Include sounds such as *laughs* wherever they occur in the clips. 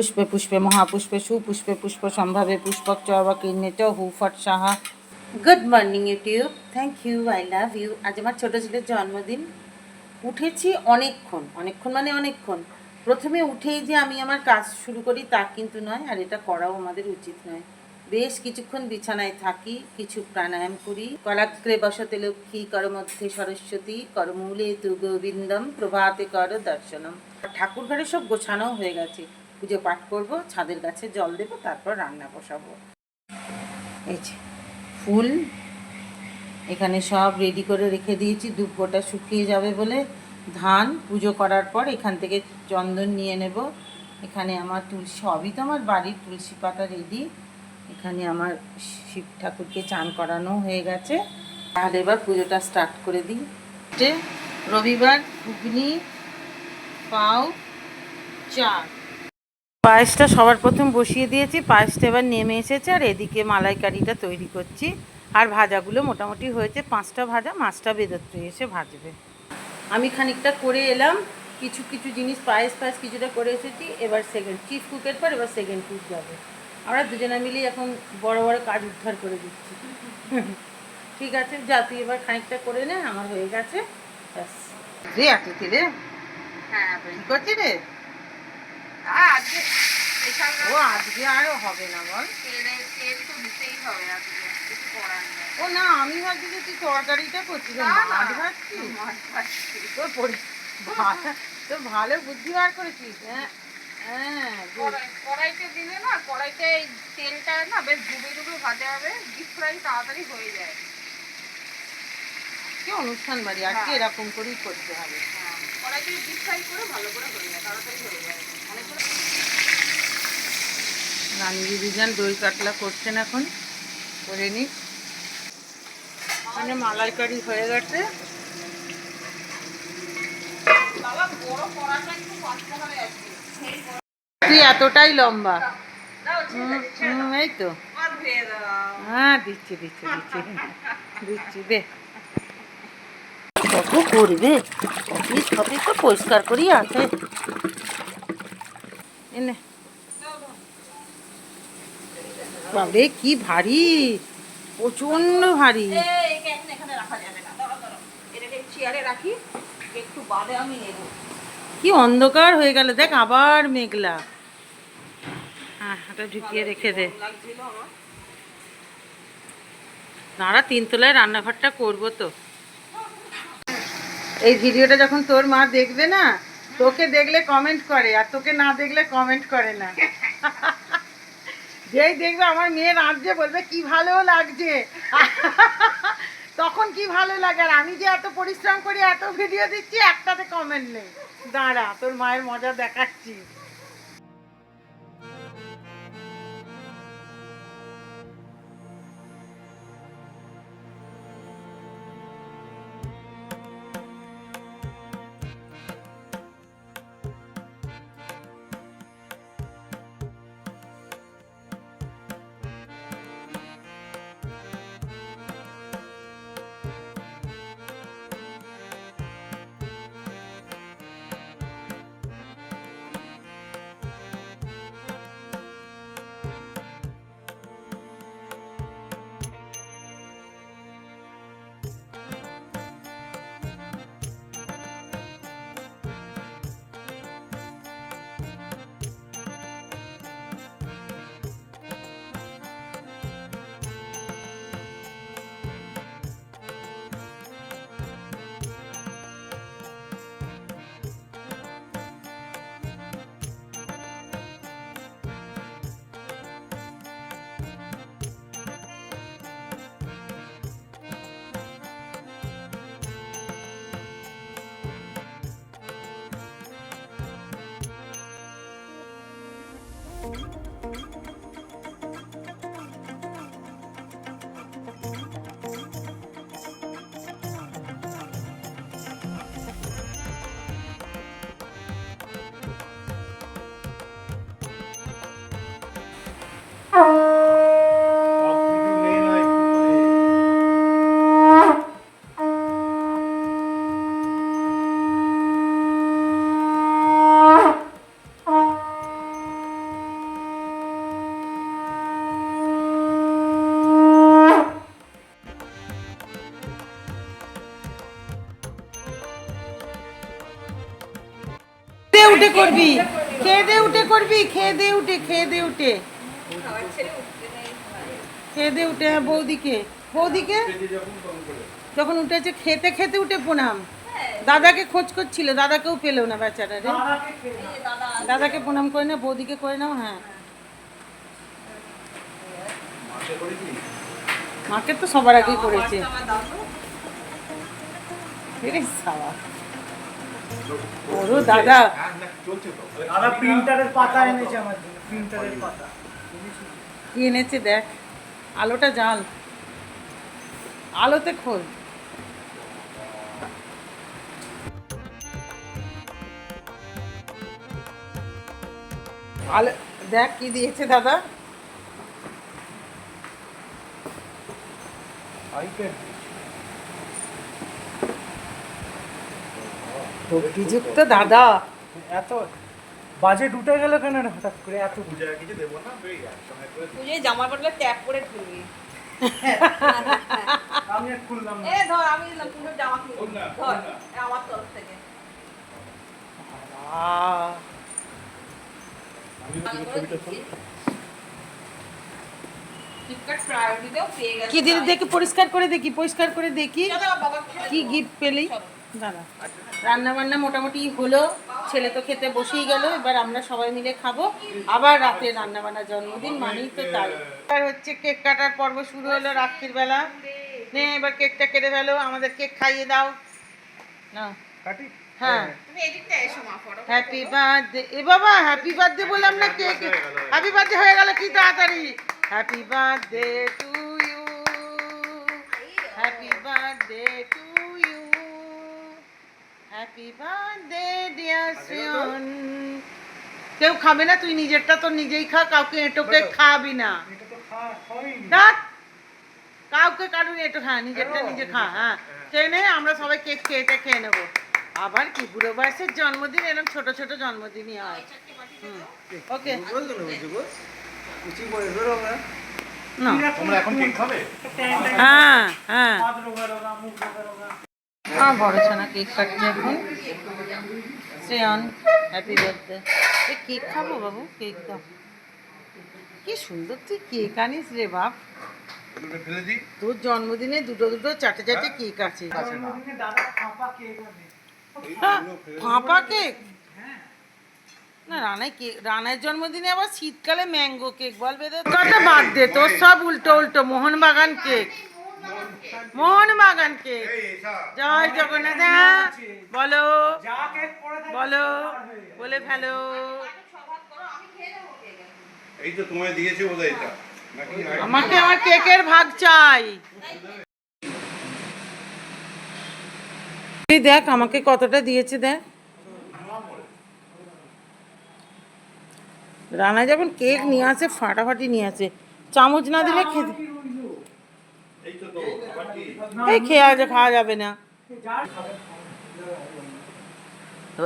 পুষ্পে পুষ্পে, মহাপুষ্পে, সুপুষ্পে পুষ্প, সম্ভাবে পুষ্পক, চর্বা কীর্ণে চ হু ফট Saha. Good morning YouTube thank you I love you আজ আমার ছোটো ছেলের জন্মদিন। উঠেছি অনেকক্ষণ অনেকক্ষণ মানে অনেকক্ষণ। প্রথমে উঠেই যে আমি আমার কাজ শুরু করি তা কিন্তু নয়, আর এটা করাও আমাদের উচিত নয়। বেশ কিছুক্ষণ বিছানায় থাকি, কিছু প্রাণায়াম করি। কলাগ্রে বসতে লক্ষ্মী কর মধ্যে সরস্বতী, করমূলে তু গোবিন্দম, প্রভাতে কর দর্শনম। ঠাকুর ঘরে সব গোছানো হয়ে গেছে। পুজো পাঠ করব, ছাদের গাছে জল দেবো, তারপর রান্না বসাবো। এই যে, ফুল এখানে সব রেডি করে রেখে দিয়েছি দুব্বটা শুকিয়ে যাবে বলে। ধান পুজো করার পর এখান থেকে চন্দন নিয়ে নেব। এখানে আমার তুলসী, সবই তো আমার বাড়ির তুলসী পাতা রেডি এখানে আমার শিব ঠাকুরকে চান করানো হয়ে গেছে। তাহলে এবার পুজোটা স্টার্ট করে দিই। রবিবার ঘুগনি, পাও চা পায়েসটা সবার প্রথম বসিয়ে দিয়েছি পায়েসটা এবার নেমে এসেছে আর এদিকে মালাইকারিটা তৈরি করছি। আর ভাজাগুলো মোটামুটি হয়েছে পাঁচটা ভাজা মাছটা বেদত্রে এসে ভাজবে। আমি খানিকটা করে এলাম কিছু কিছু জিনিস পায়েস পায়েস কিছুটা করে এসেছি এবার সেকেন্ড চিফ কুকের পর এবার সেকেন্ড কুক যাবে। আমরা দুজনে মিলেই এখন বড় বড় কাজ উদ্ধার করে দিচ্ছি। ঠিক আছে যা তুই এবার খানিকটা করে নে আমার হয়ে গেছে ব্যাস। রে আটকে রে হ্যাঁ কি করছি রে? ও আজকে আর হবে না বল। তেলে তেল তো দিতেই হবে আজকে কিছু করার নেই। ও না আমি ভাবছি যে তুই তরকারিটা করছিস না, না। মাছ ভাজছিস? মাছ ভাজছি। তোর পরি- তোর ভালো বুদ্ধি বার করেছিস হ্যাঁ? হ্যাঁ কড়াইতে দিলে না কড়াইতে এই তেলটা না বেশ ডুবে ডুবে ভাজা হবে ডিপ ফ্রাই তাড়াতাড়ি হয়ে যায়। কি অনুষ্ঠান বাড়ি আজকে হ্যাঁ। এরকম করেই করতে হবে? হ্যাঁ কড়াইতে ডিপ ফ্রাই করে ভালো করে হয়ে যায় তাড়াতাড়ি হয়ে যায়। অনেকগুলো রানী দিদিজান দই কাতলা করছেন এখন করে নি। মানে মালাইকারি হয়ে গেছে। তুই এতটাই লম্বা। এই তো। হ্যাঁ দিচ্ছি দিচ্ছি দিচ্ছি। দিচ্ছি দে। কত করবে? অফিস ফফিস তো পরিষ্কার করি আছে। এনে। বাবরে কি ভারী প্রচণ্ড ভারী। কি অন্ধকার হয়ে গেল দেখ আবার মেঘলা। হ্যাঁ এটা ঢুকিয়ে রেখে দে। নারা তিনতলায় রান্নাঘরটা করব তো। এই ভিডিওটা যখন তোর মা দেখবে না তোকে দেখলে কমেন্ট করে, আর তোকে না দেখলে কমেন্ট করে না। যেই দেখবে আমার মেয়ে রাঁধছে বলবে, কি ভালো লাগছে। তখন কি ভালো লাগে? আর আমি যে এত পরিশ্রম করি, এত ভিডিও দিচ্ছি, একটাতে কমেন্ট নেই। দাঁড়া, তোর মায়ের মজা দেখাচ্ছি। উঠে করবি। খেয়ে দে উঠে করবি, খেয়ে দে উঠে, খেয়ে দে উঠে। খেয়ে দে উঠে হ্যাঁ বৌদিকে। বৌদিকে? যখন উঠেছে, খেতে খেতে উঠে প্রণাম। দাদাকে খোঁজ করছিল, দাদাকেও পেল না বেচারা রে। দাদাকে প্রণাম করে না বৌদিকে করে নাও হ্যাঁ। মাকে তো সবার আগেই করেছে। ওরো দাদা। দাদা প্রিন্টারের পাতা এনেছে আমার জন্য প্রিন্টারের পাতা। কি এনেছে দেখ আলোটা জাল। আলোতে খোল। আলো দেখ কি দিয়েছে দাদা। আইপ্যাড ভক্তিযুক্ত দাদা। এত বাজেট উঠে গেল কেন রে হঠাৎ করে? এত তুই জামা পড়লে ট্যাপ করে খুলবি *laughs* আমি খুললাম এ ধর আমি জামা খুলবি ধর আমার তরফ থেকে। কি দিদি দেখি পরিষ্কার করে দেখি পরিষ্কার করে দেখি। কি গিফট পেলি? দাদা রান্না বান্না মোটামুটি হলো। ছেলে তো খেতে বসেই গেল এবার আমরা সবাই মিলে খাব। আবার রাতে রান্না বান্না জন্মদিন মানেই তো তাই। আর হচ্ছে কেক কাটার পর্ব শুরু হলো রাত্রির বেলা। নে এবার কেকটা কেটে ফেলো আমাদের কেক খাইয়ে দাও। না। হ্যাঁ। তুমি এদিকটা এসো হ্যাপি বার্থডে এ বাবা হ্যাপি বার্থডে বললাম না কেক। হ্যাপি বার্থডে হয়ে গেল। কি তাড়াতাড়ি? Happy birthday to you happy birthday to you happy birthday dear Shreyan কেউ খাবে না তুই নিজেরটা তো নিজেই খা কাউকে এঁটোকে খাবি না। এটা কাউকে কারুর এঁটো খা নিজেরটা নিজে খা হ্যাঁ। খেয়ে নে আমরা সবাই কেক কেটে খেয়ে নেব। আবার কি বুড়ো বয়সের জন্মদিন এরকম ছোট ছোট জন্মদিনই হয়। ওকে। না। তোমরা এখন কেক খাবে? হ্যাঁ হ্যাঁ। আমার বড় ছানা কেক কাটছে এখন। শ্রেয়ন হ্যাপি বার্থডে এ কেক খাব বাবু? কেক দাও। কি সুন্দর তুই কেক আনিস রে বাপ। তোর জন্মদিনে দুটো দুটো চারটে চারটে কেক আছে। ফাঁপা কেক না, রানাই কেক রানার জন্মদিনে আবার শীতকালে ম্যাঙ্গো কেক বল বেদে কটা বাদ দে, তোর সব উল্টো উল্টো মোহনবাগান কেক মোহনবাগান কেক জয় জগন্নাথ। বলো। বলো। বলে ফেলো। এই তো তোমায় দিয়েছে বোধ এটা। আমাকে আমার কেকের ভাগ চাই। তুই দেখ আমাকে কতটা দিয়েছে দেখ। রানা যখন কেক নিয়ে আসে ফাটাফাটি নিয়ে আসে। চামচ না দিলে খেতে এই খেয়ে আছে খাওয়া যাবে না।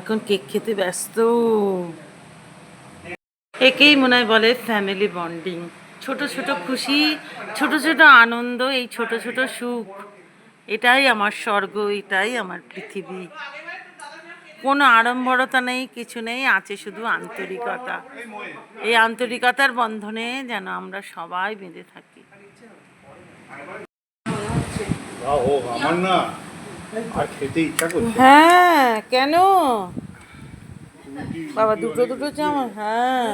এখন কেক খেতে ব্যস্ত। একেই মনে হয় বলে ফ্যামিলি বন্ডিং ছোট ছোট খুশি ছোট ছোট আনন্দ এই ছোট ছোট সুখ। এটাই আমার স্বর্গ এটাই আমার পৃথিবী। কোনো আড়ম্বরতা নেই কিছু নেই আছে শুধু আন্তরিকতা। এই আন্তরিকতার বন্ধনে যেন আমরা সবাই বেঁধে থাকি। আহ, আমার না আর খেতে ইচ্ছা করছে হ্যাঁ কেন? বাবা দুটো দুটো চামচ হ্যাঁ।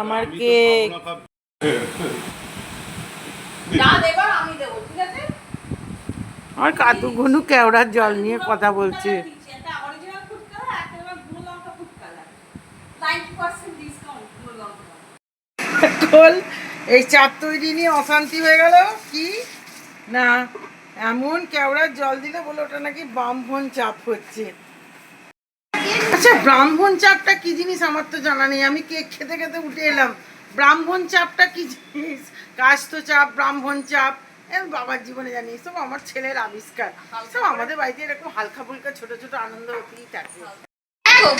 আমার কেক। যা দেবার আমি দেবো ঠিক আছে? আমার কাতু ঘনু কেওড়ার জল নিয়ে কথা বলছে। একটা অরিজিনাল ফুড কালার একটা এবারগুলো লঙ্কা ফুড কালার 90% ডিসকাউন্টগুলো লঙ্কা। টোল এই চাপ তৈরি নিয়ে অশান্তি হয়ে গেল? কি? না এমন কেওড়ার জল দিলে বলে ওটা নাকি ব্রাহ্মণ চাপ হচ্ছে। আচ্ছা ব্রাহ্মণ চাপটা কি জিনিস আমার তো জানা নেই। আমি কেক খেতে খেতে উঠে এলাম। ব্রাহ্মণ চাপটা কি জিনিস? কাস্ত চাপ ব্রাহ্মণ চাপ। বাবার জীবনে জানি সব আমার ছেলের আবিষ্কার। সব আমাদের বাড়িতে এরকম হালকা ফুলকা ছোট ছোট আনন্দ হতেই থাকে।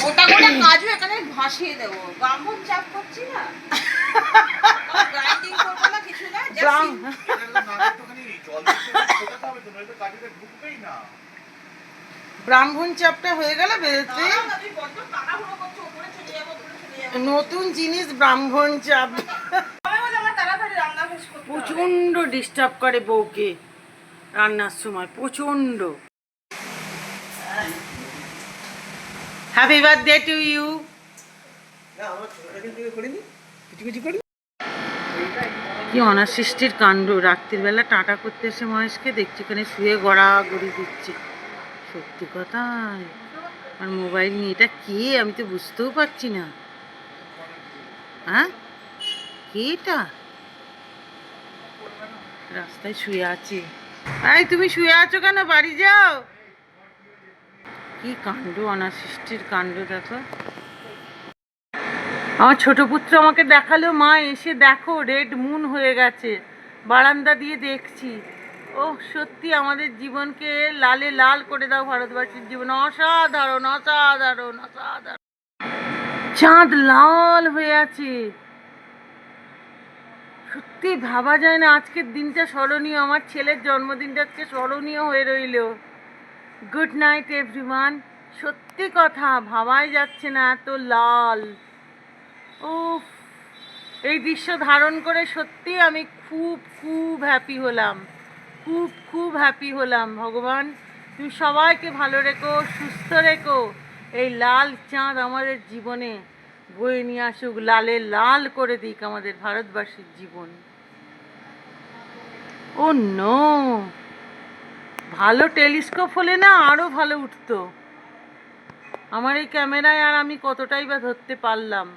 গোটা গোটা কাজু এখানে ভাসিয়ে দেবো। ব্রাহ্মণ চাপ করছি না। *laughs* কিছু ব্রাহ্মণ চাপটা হয়ে গেল বেরোতে। নতুন জিনিস ব্রাহ্মণ চাপ। প্রচণ্ড ডিস্টার্ব করে বউকে রান্নার সময় প্রচণ্ড। হ্যাপি বার্থডে টু ইউ কি অনাসৃষ্টির কাণ্ড? রাত্রির বেলা টাটা করতে এসে মহেশকে দেখছি ওখানে শুয়ে গড়াগড়ি দিচ্ছে। সত্যি কথাই আর মোবাইল নিয়ে, এটা কে? আমি তো বুঝতেও পারছি না। হ্যাঁ? কে এটা? রাস্তায় শুয়ে আছে। আই তুমি শুয়ে আছো কেন? বাড়ি যাও। কি কাণ্ড? অনাসৃষ্টির কাণ্ড, দেখো। আমার ছোট পুত্র আমাকে দেখাল, মা, এসে দেখো রেড মুন হয়ে গেছে। বারান্দা দিয়ে দেখছি। ও সত্যি আমাদের জীবনকে লালে লাল করে দাও ভারতবাসীর জীবন। অসাধারণ অসাধারণ অসাধারণ। চাঁদ লাল হয়ে আছে। সত্যি ভাবা যায় না, আজকের দিনটা স্মরণীয়। আমার ছেলের জন্মদিনটা আজকে স্মরণীয় হয়ে রইল। গুড নাইট এভরিওয়ান সত্যি কথা, ভাবাই যাচ্ছে না, এত লাল। উফ এই দৃশ্য ধারণ করে সত্যি আমি খুব খুব হ্যাপি হলাম। খুব খুব হ্যাপি হলাম, ভগবান। তুমি সবাইকে ভালো রেখো, সুস্থ রেখো। এই লাল চাঁদ আমাদের জীবনে বয়ে নিয়ে আসুক, লালে লাল করে দিক আমাদের ভারতবাসীর জীবন। ও নো, ভালো টেলিস্কোপ হলে না আরও ভালো উঠতো। আমার এই ক্যামেরায় আর আমি কতটাই বা ধরতে পারলাম।